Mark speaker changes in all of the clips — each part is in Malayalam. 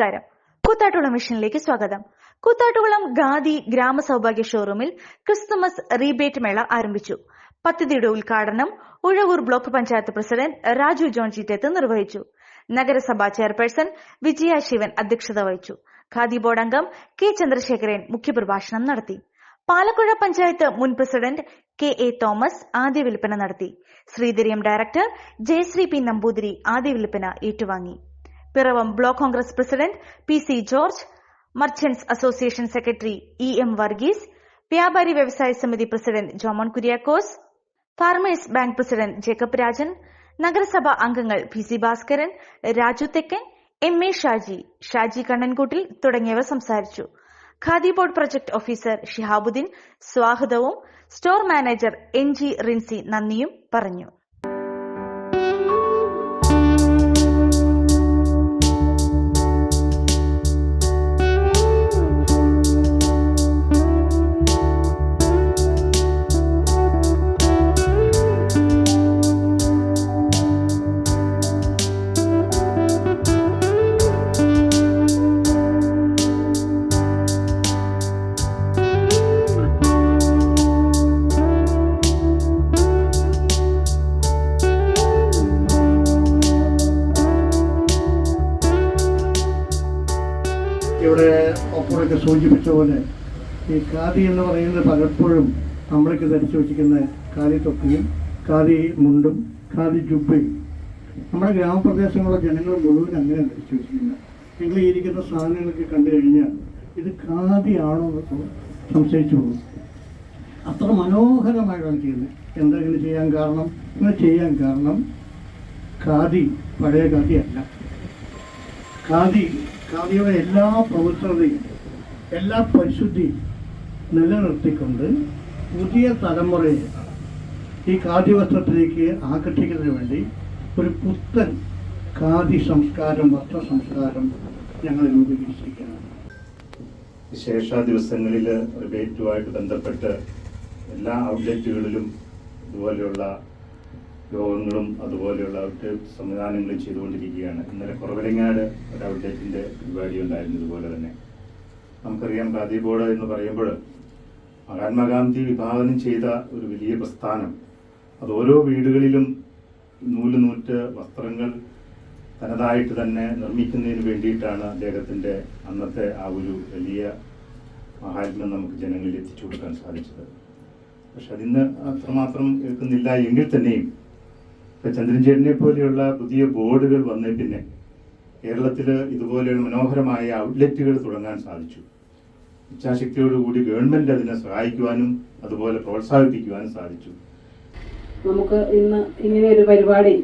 Speaker 1: നമസ്കാരം. കൂത്താട്ടുകുളം മിഷനിലേക്ക് സ്വാഗതം. കൂത്താട്ടുകുളം ഗാന്ധി ഗ്രാമ സൗഭാഗ്യ ഷോറൂമിൽ ക്രിസ്തുമസ് റീബേറ്റ് മേള ആരംഭിച്ചു. പദ്ധതിയുടെ ഉദ്ഘാടനം Uzhavoor block panchayat president Raju John Cheettath നിർവഹിച്ചു. നഗരസഭാ ചെയർപേഴ്സൺ വിജയ ശിവൻ അധ്യക്ഷത വഹിച്ചു. ഖാദി ബോർഡ് അംഗം കെ ചന്ദ്രശേഖരൻ മുഖ്യപ്രഭാഷണം നടത്തി. പാലക്കുഴ പഞ്ചായത്ത് മുൻ പ്രസിഡന്റ് കെ എ തോമസ് ആദ്യ വിൽപ്പന നടത്തി. ശ്രീധരിയം ഡയറക്ടർ ജയശ്രീ പി നമ്പൂതിരി ആദ്യ വിൽപ്പന ഏറ്റുവാങ്ങി. Piravom block Congress president P C George merchants association secretary E M Varghese വ്യാപാരി വ്യവസായ സമിതി president Jomon Kuriakose farmers bank president Jacob Rajan നഗരസഭാ അംഗങ്ങൾ P C Bhaskaran Raju Thekkan M A Shaji Shaji Kannankoottil തുടങ്ങിയവർ സംസാരിച്ചു. Khadi board project officer Shihabuddin സ്വാഗതവും store manager N G Rincy നന്ദിയും പറഞ്ഞു.
Speaker 2: ഇവിടെ ഒപ്പറൊക്കെ സൂചിപ്പിച്ച പോലെ ഈ ഖാദി എന്ന് പറയുന്നത് പലപ്പോഴും നമ്മളൊക്കെ ധരിച്ചു വെച്ചിരിക്കുന്ന ഖാദി തൊപ്പിയും ഖാദി മുണ്ടും ഖാദി ജുബയും നമ്മുടെ ഗ്രാമപ്രദേശങ്ങളിലെ ജനങ്ങൾ മുഴുവൻ അങ്ങനെ ധരിച്ചു വെച്ചിരിക്കുന്നത് നിങ്ങൾ ഇരിക്കുന്ന സാധനങ്ങളൊക്കെ കണ്ടു കഴിഞ്ഞാൽ ഇത് ഖാദി ആണോ എന്ന് സംശയിച്ചു പോകും. അത്ര മനോഹരമായിട്ടാണ് ചെയ്യുന്നത്. എന്താ ഇങ്ങനെ ചെയ്യാൻ കാരണം? ഇങ്ങനെ ചെയ്യാൻ കാരണം ഖാദി പഴയ ഖാദി അല്ല. ഖാദി ഖാദിയുടെ എല്ലാ പവിത്രതയും എല്ലാ പരിശുദ്ധിയും നിലനിർത്തിക്കൊണ്ട് പുതിയ തലമുറയെ ഈ ഖാദി വസ്ത്രത്തിലേക്ക് ആകർഷിക്കുന്നതിന് വേണ്ടി ഒരു പുത്തൻ ഖാദി സംസ്കാരം വസ്ത്ര സംസ്കാരം ഞങ്ങൾ രൂപീകരിച്ചിരിക്കുകയാണ്.
Speaker 3: വിശേഷ ദിവസങ്ങളിൽ റിബേറ്റുമായിട്ട് ബന്ധപ്പെട്ട് എല്ലാ ഔട്ട്ലെറ്റുകളിലും ഇതുപോലെയുള്ള യോഗങ്ങളും അതുപോലെയുള്ള ഔട്ട്ലെറ്റ് സംവിധാനങ്ങളും ചെയ്തുകൊണ്ടിരിക്കുകയാണ്. ഇന്നലെ കുറവരങ്ങാട് ഒരു ഔട്ട്ലെറ്റിന്റെ പരിപാടി ഉണ്ടായിരുന്നു ഇതുപോലെ തന്നെ. നമുക്കറിയാം ഖാദി ബോർഡ് എന്ന് പറയുമ്പോൾ മഹാത്മാഗാന്ധി വിഭാവനം ചെയ്ത ഒരു വലിയ പ്രസ്ഥാനം. അത് ഓരോ വീടുകളിലും നൂൽ നൂറ്റ് വസ്ത്രങ്ങൾ തനതായിട്ട് തന്നെ നിർമ്മിക്കുന്നതിന് വേണ്ടിയിട്ടാണ് അദ്ദേഹത്തിന്റെ അന്നത്തെ ആ ഒരു വലിയ മഹാത്മ്യം നമുക്ക് ജനങ്ങളിൽ എത്തിച്ചു കൊടുക്കാൻ സാധിച്ചത്. പക്ഷെ അതിന്ന് അത്രമാത്രം കേൾക്കുന്നില്ല എങ്കിൽ തന്നെയും ഇപ്പം ചന്ദ്രൻചേടിനെ പോലെയുള്ള പുതിയ ബോർഡുകൾ വന്ന പിന്നെ കേരളത്തിൽ ഇതുപോലെയുള്ള മനോഹരമായ ഔട്ട്ലെറ്റുകൾ തുടങ്ങാൻ സാധിച്ചു. ഇച്ഛാശക്തിയോടുകൂടി ഗവൺമെന്റ് അതിനെ സഹായിക്കുവാനും അതുപോലെ പ്രോത്സാഹിപ്പിക്കുവാനും സാധിച്ചു.
Speaker 4: നമുക്ക് ഇന്ന് ഇങ്ങനെ ഒരു പരിപാടി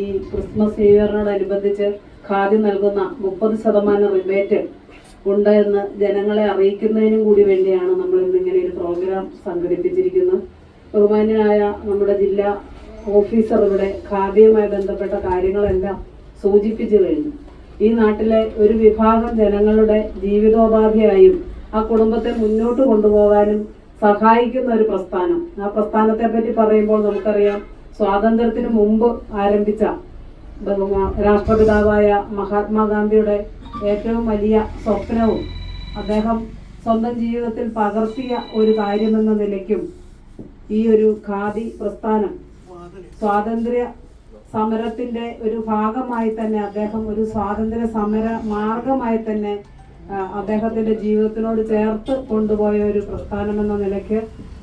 Speaker 4: ഈ ക്രിസ്മസ് ന്യൂ ഖാദി നൽകുന്ന മുപ്പത് ശതമാനം റിബേറ്റ് ഉണ്ട് എന്ന് ജനങ്ങളെ അറിയിക്കുന്നതിനും കൂടി വേണ്ടിയാണ് നമ്മൾ ഇന്ന് ഇങ്ങനെ ഒരു പ്രോഗ്രാം സംഘടിപ്പിച്ചിരിക്കുന്നത്. ബഹുമാന്യനായ നമ്മുടെ ജില്ലാ ഓഫീസർ ഇവിടെ ഖാദിയുമായി ബന്ധപ്പെട്ട കാര്യങ്ങളെല്ലാം സൂചിപ്പിച്ചു കഴിഞ്ഞു. ഈ നാട്ടിലെ ഒരു വിഭാഗം ജനങ്ങളുടെ ജീവിതോപാധിയായും ആ കുടുംബത്തെ മുന്നോട്ട് കൊണ്ടുപോകാനും സഹായിക്കുന്ന ഒരു പ്രസ്ഥാനം. ആ പ്രസ്ഥാനത്തെ പറ്റി പറയുമ്പോൾ നമുക്കറിയാം സ്വാതന്ത്ര്യത്തിന് മുമ്പ് ആരംഭിച്ച രാഷ്ട്രപിതാവായ മഹാത്മാഗാന്ധിയുടെ ഏറ്റവും വലിയ സ്വപ്നവും അദ്ദേഹം സ്വന്തം ജീവിതത്തിൽ പകർത്തിയ ഒരു കാര്യമെന്ന നിലയ്ക്കും ഈ ഒരു ഖാദി പ്രസ്ഥാനം സ്വാതന്ത്ര്യ സമരത്തിന്റെ ഒരു ഭാഗമായി തന്നെ അദ്ദേഹം ഒരു സ്വാതന്ത്ര്യ സമര മാർഗമായി തന്നെ അദ്ദേഹത്തിന്റെ ജീവിതത്തിനോട് ചേർത്ത് കൊണ്ടുപോയ ഒരു പ്രസ്ഥാനം എന്ന നിലയ്ക്ക്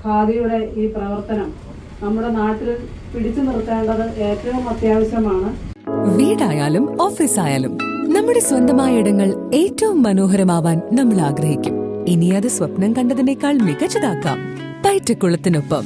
Speaker 4: ഖാദിയുടെ ഈ പ്രവർത്തനം നമ്മുടെ നാട്ടിൽ പിടിച്ചു നിർത്തേണ്ടത് ഏറ്റവും അത്യാവശ്യമാണ്.
Speaker 5: വീടായാലും ഓഫീസ് ആയാലും നമ്മുടെ സ്വന്തമായ ഇടങ്ങൾ ഏറ്റവും മനോഹരമാവാൻ നമ്മൾ ആഗ്രഹിക്കും. ഇനി അത് സ്വപ്നം കണ്ടതിനേക്കാൾ മികച്ചതാക്കാം. പയറ്റക്കുളത്തിനൊപ്പം